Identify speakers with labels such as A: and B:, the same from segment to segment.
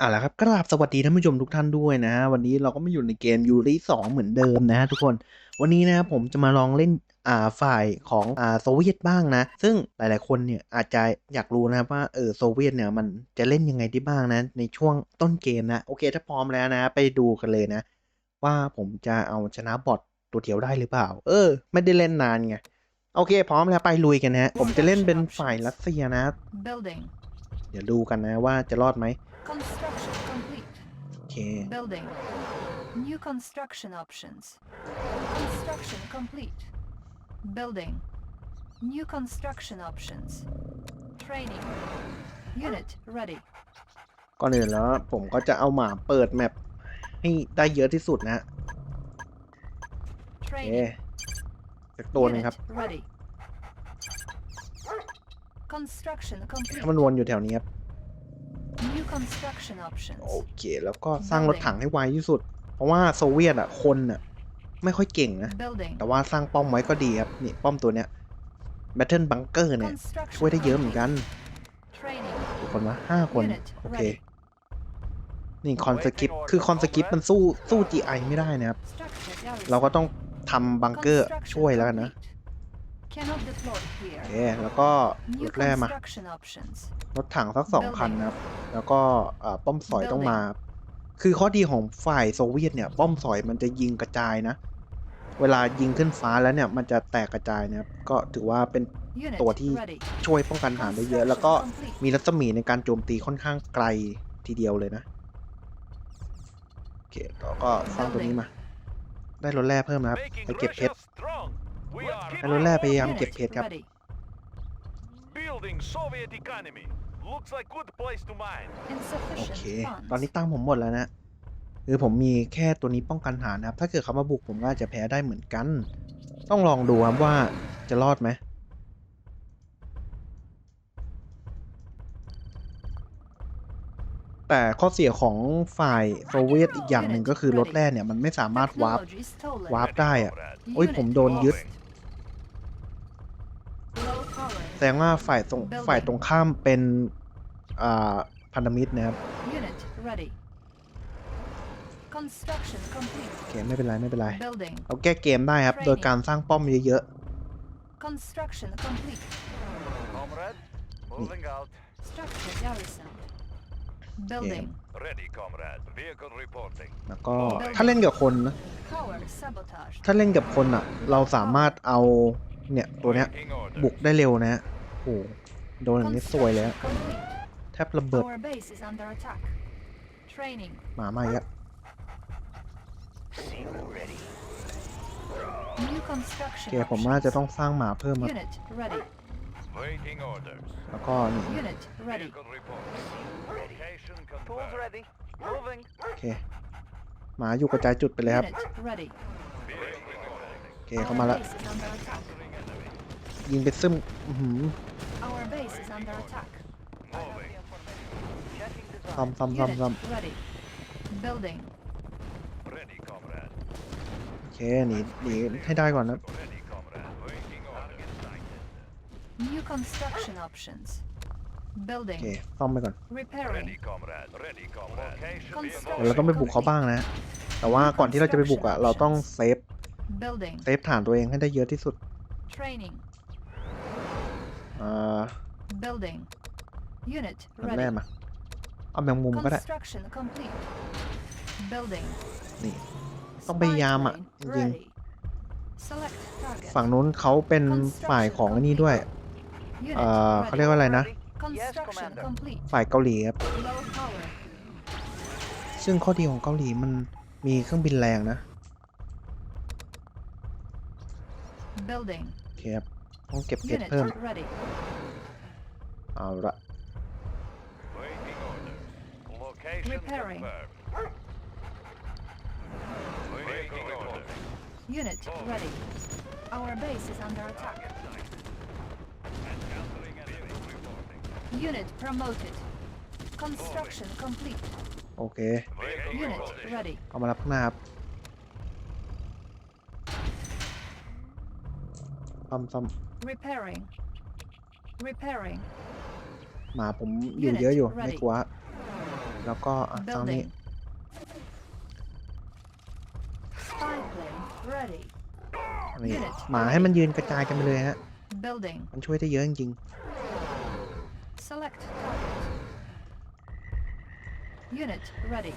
A: อ่ะแล้วครับ กราบสวัสดีท่านผู้ชมทุกท่านด้วยนะ วันนี้เราก็มาอยู่ในเกมยูริสองเหมือนเดิมนะทุกคนวันนี้นะผมจะมาลองเล่นอ่าฝ่ายของอ่าโซเวียตบ้างนะ ซึ่งหลาย ๆคนเนี่ยอาจจะอยากรู้นะครับว่าเออโซเวียตเนี่ย มันจะเล่นยังไงได้บ้างนะ ในช่วงต้นเกมนะ โอเค ถ้าพร้อมแล้วนะ ไปดูกันเลยนะ ว่าผมจะเอาชนะบอทตัวเดียวได้หรือเปล่า เออ ไม่ได้เล่นนานไงโอเค พร้อมแล้วไปลุยกันนะผมจะเล่นเป็นฝ่ายรัสเซียนะเดี๋ยวดูกันนะว่าจะรอดไหมเค Building. New construction options. Construction complete. Building. New construction options. Training. Unit ready. ก่อนอื่นแล้วผมก็จะเอาหมาเปิดแมปให้ได้เยอะที่สุดนะฮะโอเค Training. สักตัวหนึงครับ Unit ready. Construction ให้ complete. มันวนอยู่แถวนี้ครับโอเค แล้วก็สร้างรถถังให้ไวที่สุด เพราะว่าโซเวียตอ่ะคนอ่ะไม่ค่อยเก่งนะ แต่ว่าสร้างป้อมไว้ก็ดีครับ นี่ป้อมตัวเนี้ยแบทเทิลบังเกอร์เนี่ยช่วยได้เยอะเหมือนกันคนวะห้าคนโอเค นี่คอนสกิป คือคอนสกิปมันสู้สู้จีไอไม่ได้นะครับ เราก็ต้องทำบังเกอร์ช่วยแล้วกันนะโอเคแล้วก็รถแร่มารถถังสักสองคันนะครับแล้วก็ป้อมสอยต้องมา คือข้อดีของฝ่ายโซเวียตเนี่ย ป้อมสอยมันจะยิงกระจายนะ เวลายิงขึ้นฟ้าแล้วเนี่ย มันจะแตกกระจายนะครับก็ถือว่าเป็นตัวที่ช่วยป้องกันฐานได้เยอะแล้วก็มีรัศมีในการโจมตีค่อนข้างไกลทีเดียวเลยนะโอเคเราก็สร้างตัวนี้มา ได้รถแร่เพิ่มนะครับไปเก็บเพชรอันโรล่าพยายามเก็บเพชรครับ โอเค ตอนนี้ตั้งผมหมดแล้วนะคือผมมีแค่ตัวนี้ป้องกันฐานนะครับถ้าเกิดเขามาบุกผมก็าจจะแพ้ได้เหมือนกัน ต้องลองดูครับว่าจะรอดไหม แต่ข้อเสียของฝ่ายโซเวียตอีกอย่างหนึ่งก็คือรถแร่เนี่ยมันไม่สามารถวาร์ปวาร์ปได้อะโอ้ยผมโดนยึดแสดงว่าฝ่ายตรงฝ่ายตรงข้ามเป็นพันธมิตรนะครับ โอเค ไม่เป็นไร ไม่เป็นไรเอาแก้เกมได้ครับ โดยการสร้างป้อมเยอะๆแล้วก็ถ้าเล่นกับคนนะ ถ้าเล่นกับคนอ่ะเราสามารถเอาเนี่ย ตัวเนี้ย บุกได้เร็วนะโอ้โดนอย่างนี้สวยเลยแทบ ระเบิดหมาใหม่อะเกผมว่าจะต้องสร้าง หมาเพิ่มมาแล้วก็นี่โอเค หมาอยู่กระจายจุดไป เลย ครับ โอเค เข้ามาละยิงไปซึมอื้อหือซ้ำซ้ำซ้ำซ้ำโอเคหนีหนีให้ได้ก่อนนะ New construction options. โอ Building. เคซ่อมไปก่อน r e a เดี๋ยวเราต้องไปบุกเขาบ้างนะ แต่ว่าก่อนที่เราจะไปบุกอ่ะ เราต้องเซฟ เซฟฐานตัวเอง ให้ได้เยอะที่สุด Training. building unit ready เอาแมงมุมก็ได้ building นี่ ต้องพยายามอ่ะ จริงฝั่งนู้นเขาเป็นฝ่ายของนี่ด้วยเเขาเรียกว่าอะไรนะ ฝ่ายเกาหลีครับ ซึ่งข้อดีของเกาหลีมันมีเครื่องบินแรงนะโอเคครับต้องเก็บเก็บเพิ่ม เอาละโอเคเอามารับข้างหน้าครับซ่อมซ่อม Repairing. Repairing. หมาผมอยู่เยอะอยู่ Unit ไม่ ready. กลัว แล้วก็อ่ะตรงนี้ Building. Spy plane ready. นี่ Unit หมาให้มันยืนกระจายกันไปเลยฮะ Building. มันช่วยได้เยอะจริง Select target. Unit ready.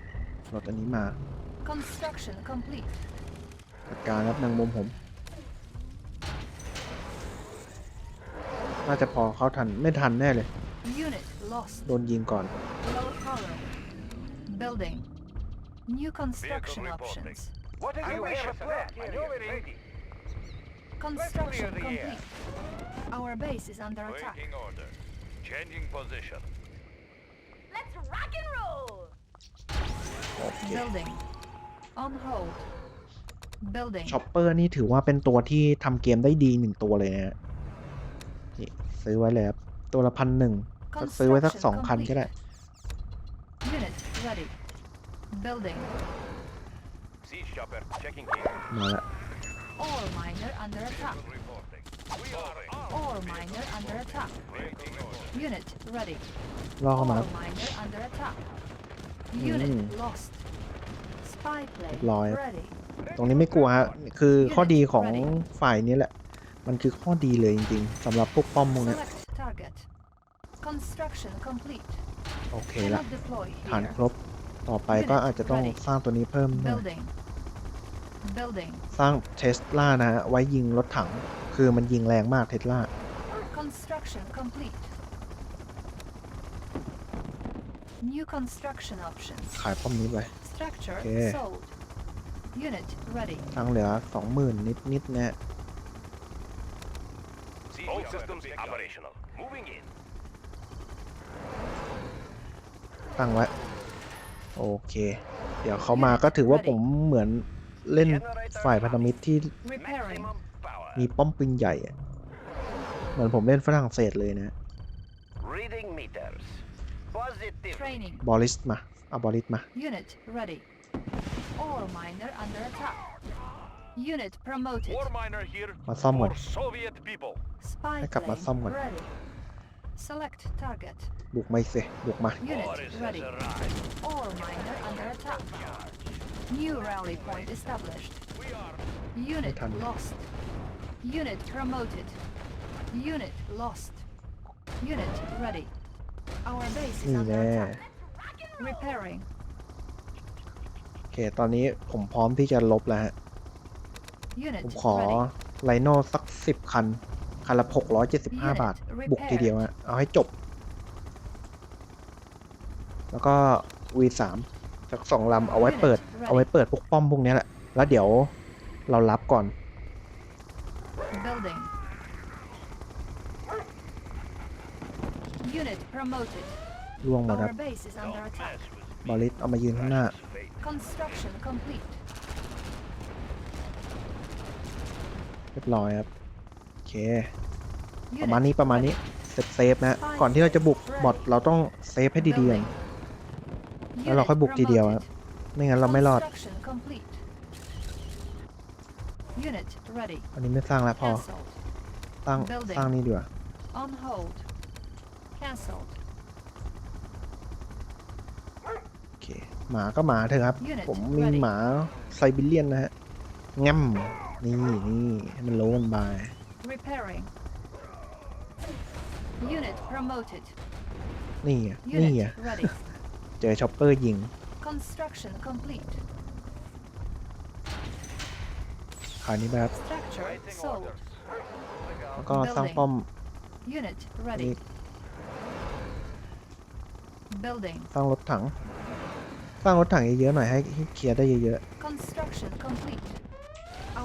A: ๆรถอันนี้มา Construction complete. จัดการรับนางมุมผมน่าจะพอเข้าทันไม่ทันแน่เลย Unit lost. โดนยิงก่อน Low tower. Building. New construction Vehicle reporting. options. What if you have a plan? I know it ain't. Construction Let's clear the air. complete. Our base is under attack. Waiting order. Changing position. Let's rock and roll! Building. On hold. Building. ช็อปเปอร์นี่ถือว่าเป็นตัวที่ทำเกมได้ดีหนึ่งตัวเลยนะฮะนี่ซื้อไว้เลยครับ ตัวละพันหนึ่งก็ซื้อไว้สักสองคันก็ได้ มาแล้วรอเข้ามาครับอมียบร้อยตรงนี้ไม่กลัวฮะคือข้อดีของฝ่ายนี้แหละมันคือข้อดีเลยจริงๆสำหรับพวกป้อมพวกนี้ โอเคละฐานครบต่อไปก็อาจจะต้องสร้างตัวนี้เพิ่ม สร้างเทสลานะฮะไว้ยิงรถถังคือมันยิงแรงมากเทสลาขายป้อมนี้ไปโอเคั้งเหลือสองหมื่นนิดๆนะตั้งไว้โอเค เดี๋ยวเขามาก็ถือว่าผมเหมือนเล่นฝ่ายพันธมิตรที่มีป้อมปืนใหญ่ เหมือนผมเล่นฝรั่งเศสเลยนะ บอลิสต์มา เอาบอลิสต์มา Unit promoted. War miner here มาซ่อมก่อน for Soviet people. Spy ให้กลับมาซ่อม plane ก่อน ready. Select target. บุกมาอีกสิบุกมา Unit Boris has ready. arrived. All miner under attack. New rally point established. We are Unit Mechanic. lost. Unit promoted. Unit lost. Unit ready. Our base is นี่ under แน่ attack. Repairing. โอเค ตอนนี้ผมพร้อมที่จะลบแล้วฮะผมขอไลโน่สักสิบคัน คันละหกร้อยเจ็ดสิบห้าบาทบุกทีเดียวอะเอาให้จบ แล้วก็ V3 สักสองลำเอาไว้เปิดเอาไว้เปิดพวกป้อมพวกนี้แหละ แล้วเดี๋ยวเรารับก่อนล่วงหมดครับ บอลิสเอามายืนข้างหน้าเรียบร้อยครับ โอเคประมาณนี้ประมาณนี้เซฟเซฟนะ ก่อนที่เราจะบุกบอทเราต้องเซฟให้ดีๆก่อนแล้วเราค่อยบุกทีเดียวครับไม่งั้นเราไม่รอดอันนี้ไม่สร้างแล้วพอสร้างสร้างนี่ดีกว่าโอเคหมาก็หมาเถอะครับ ผมมีหมาไซบีเรียนนะฮะง่้มนี่นี่มันโล่งไปนี่นี่อ่ะเจอช็อปเปอร์ยิงขานี้แบบแล้วก็สร้างป้อมสร้างรถถัง สร้างรถถัง เยอะๆหน่อยให้เคลียร์ได้เยอะๆ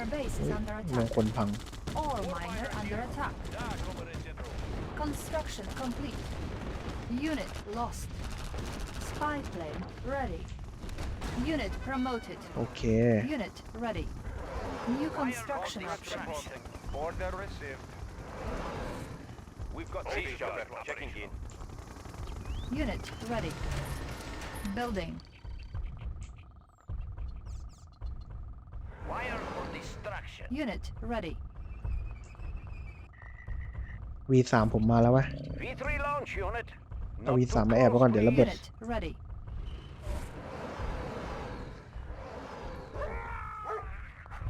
A: Our base is under attack. All miner under attack. Construction complete. Unit lost. Spy plane ready. Unit promoted. Okay. Unit ready. New construction options. Order received. We've got Checking in. Unit ready. Building. Unit ready. V3 ผมมาแล้ววะ V3 launch unit. Unit ready.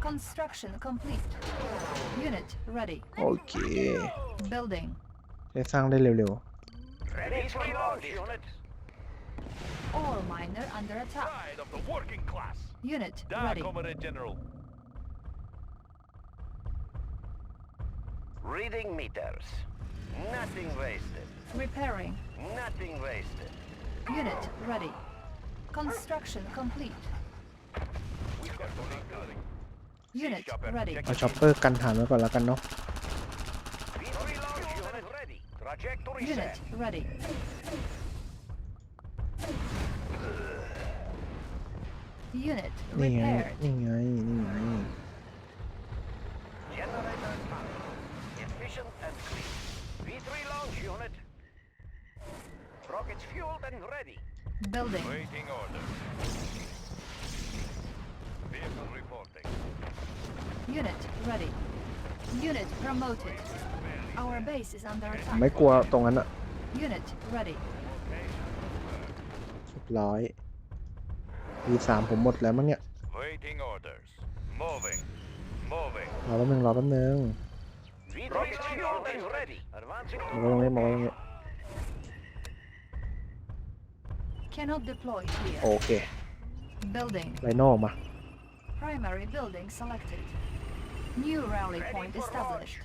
A: Construction complete. Unit ready. Okay. Building. ได้สร้างได้เร็ว please. Ready for launch unit. miner under attack. Side of the working class. Unit ready. General. Reading meters. Nothing wasted. Repairing. Nothing wasted. Unit ready. Construction complete. Unit ready. เอาช็อปเปอร์กันฐานไว้ก่อนแล้วกันเนาะ Unit ready. t r a t r y u n i r e d นี่ไง นี่ไงนี่ไง position and clean. V3 launch unit. Rockets fueled and ready. Building. Waiting order. Vehicle reporting. Unit ready. Unit promoted. Our base is under attack. ไม่กลัวตรงนั้นอะ Unit ready. เรียบร้อย V3 ผมหมดแล้วมั้งเนี่ย Waiting orders. Moving. Moving. รอแป๊บนึงรอแป๊บนึง Rocket shield is ready. Advancing. Alalım yem alalım Cannot deploy here. Okay. Building. Rhino ออกมา Primary building selected. New rally point established.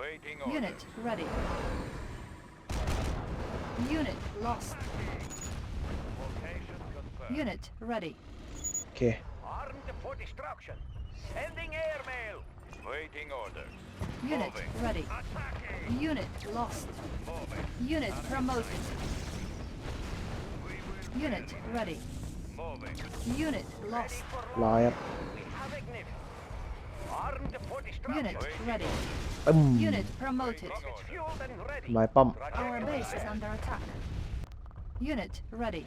A: Waiting Unit ready. Unit lost. Unit ready. Okay. Armed for destruction. Sending airmail. Waiting orders. Unit Moving. ready. Attacking. Unit lost. Moving. Unit promoted. Unit ready. Moving. Unit lost. Liar. Unit ready. Um. Unit promoted. My pump. Our base is under attack. Unit ready.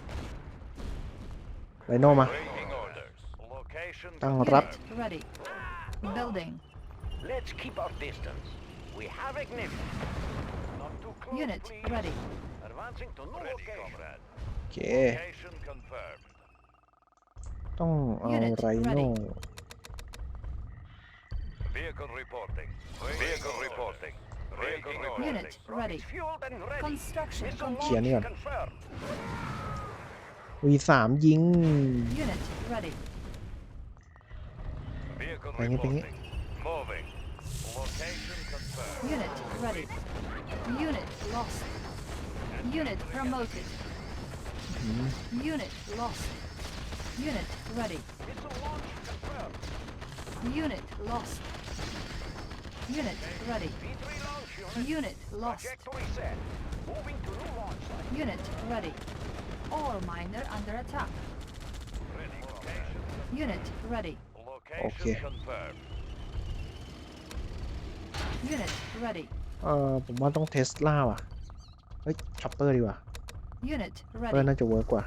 A: ไรโนมาตั้งรับ Ready. Building. Let's keep our distance. We have ignition. Not too close, Unit please. ready. Advancing to new location. โอเค Location confirmed. ready. Vehicle reporting. Vehicle reporting. Vehicle reporting. Unit ready. Fueled Construction Missile confirmed. วีสามยิง Unit ready. ไปงี้ไปงี้ Unit ready. Unit lost. Unit promoted. Unit lost. Unit ready. Unit lost. Unit ready. Unit lost. Unit ready. all miner under attack. Unit ready. Location Okay. confirmed. Unit ready. เออผมว่าต้องเทสลาว่ะ เฮ้ยช็อปเปอร์ดีกว่า Unit เปอ ready. ร์น่าจะเวิร์กกว่า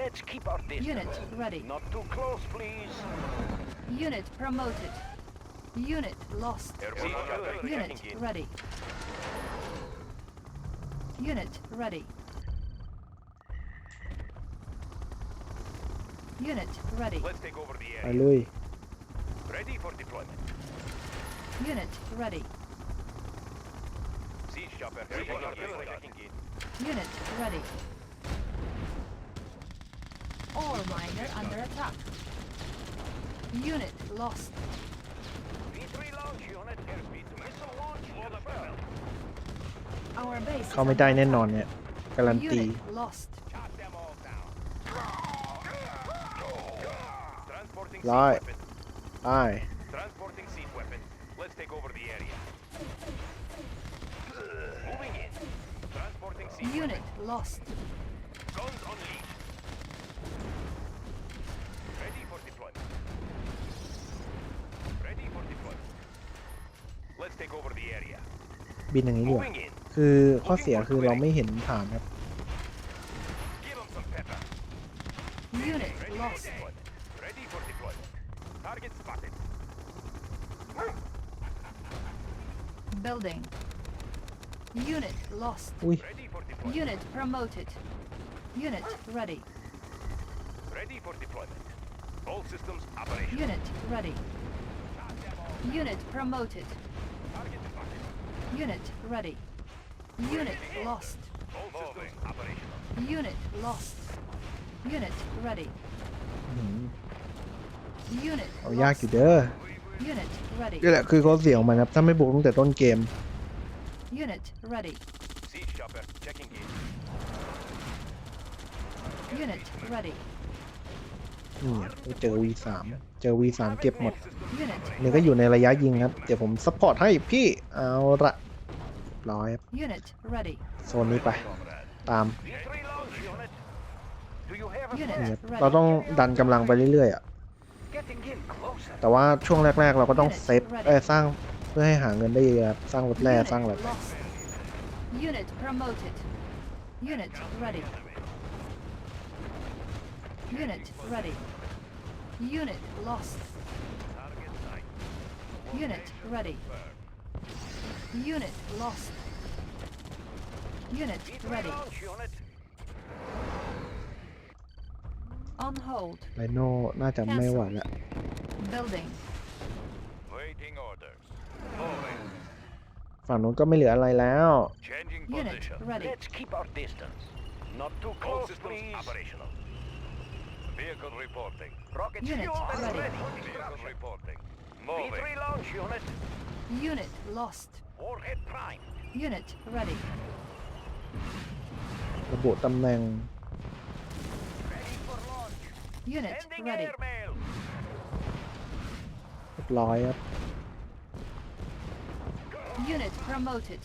A: Let's keep our distance. Unit ready. Not too close, please. Unit promoted. Unit lost. Unit ready. Unit ready. Unit ready. Let's take over the air. Aloy. Ready for deployment. Unit ready. Siege chopper. Unit ready. All miner under attack. Unit lost. V3 launch unit airspeed. Missile launch for the bell. เขาไม่ได้แน่นอนเนี่ยการันตีไล่ไล่บินอย่างนี้ด้วยคือข้อเสียคือเราไม่เห็นฐานครับ Give them some pepper. Unit Ready for lost. deployment. Ready for deployment. Target spotted. Building. Unit lost. อุ้ย Ready for deployment. Unit promoted. Unit ready. Ready for deployment. All systems operational. Unit ready. Unit promoted. Target spotted. Unit ready. Unit lost. Unit lost. Unit ready. อืมเอายากอีูเด้อนี่แหละคือเขาเสี่ยงมานครับถ้าไม่บุกตั้งแต่ต้นเกม Unit ready. Unit ready. นี่เจอ V3 เจอ V3 เก็บหมดเนี่ยก็อยู่ในระยะยิงครับ เดี๋ยวผมซัพพอร์ตให้พี่เอาละบร้อยครับโซนนี้ไปตามเนียรบเราต้องดันกำลังไปเรื่อยๆอ่ะแต่ว่าช่วงแรกๆเราก็ต้องเซฟเอ้ยสร้างเพื่อให้หาเงินได้เยอะสร้างรถแร่สร้างอะไร Unit ready. Unit lost. Unit ready. Unit lost. Unit ready. On hold. ไดโน่น่าจะไม่ไหวแล้ว Building. Waiting orders. Moving. ฝั่งนู้นก็ไม่เหลืออะไรแล้ว Changing Unit position. ready. Let's keep our distance. Not too close, please. operational. Vehicle reporting. Rocket Unit ready. ready. Vehicle reporting. Moving. 3 launch unit. Unit lost. Warhead prime. Unit ready. ระบุตำแหน่ง Ready for launch. Unit ready. เรียบร้อยครับ Unit promoted.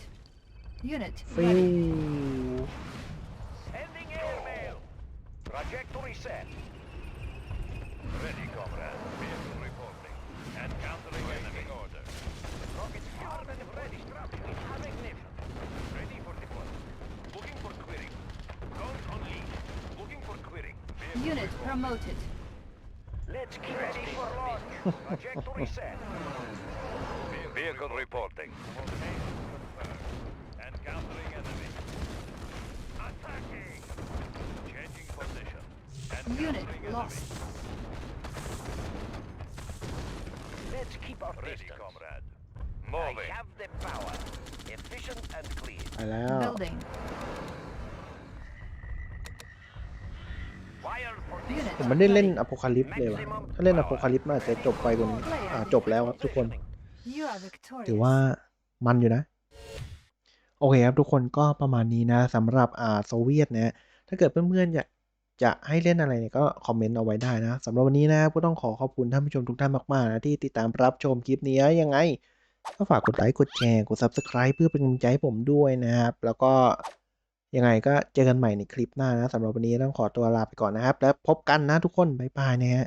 A: Unit ready. Sending airmail. Trajectory set. promoted. Let's get ready for launch. Trajectory set. Vehicle reporting. And countering enemy. Attacking. Changing position. And Unit lost. Let's keep our ready, distance. comrade. Moving. I have the power. Efficient and clean. Building. ผมมันได้เล่นอพอคาลิปเลยว่ะถ้าเล่นอพอคาลิปน่าจะจบไปกว่านี้อ่าจบแล้วครับทุกคน ถือว่ามันอยู่นะ โอเคครับทุกคนก็ประมาณนี้นะสำหรับอ่าโซเวียตนะ ถ้าเกิดเพื่อนๆอยากจะให้เล่นอะไรเนี่ยก็คอมเมนต์เอาไว้ได้นะสำหรับวันนี้นะก็ต้องขอขอบคุณท่านผู้ชมทุกท่านมากๆนะที่ติดตามรับชมคลิปนี้ ยังไง ก็ฝากกดไลค์กดแชร์กด Subscribe เพื่อเป็นกำลังใจให้ผมด้วยนะครับแล้วก็ยังไงก็เจอกันใหม่ในคลิปหน้านะสำหรับวันนี้ต้องขอตัวลาไปก่อนนะครับ แล้วพบกันนะทุกคน บ๊ายบายนะฮะ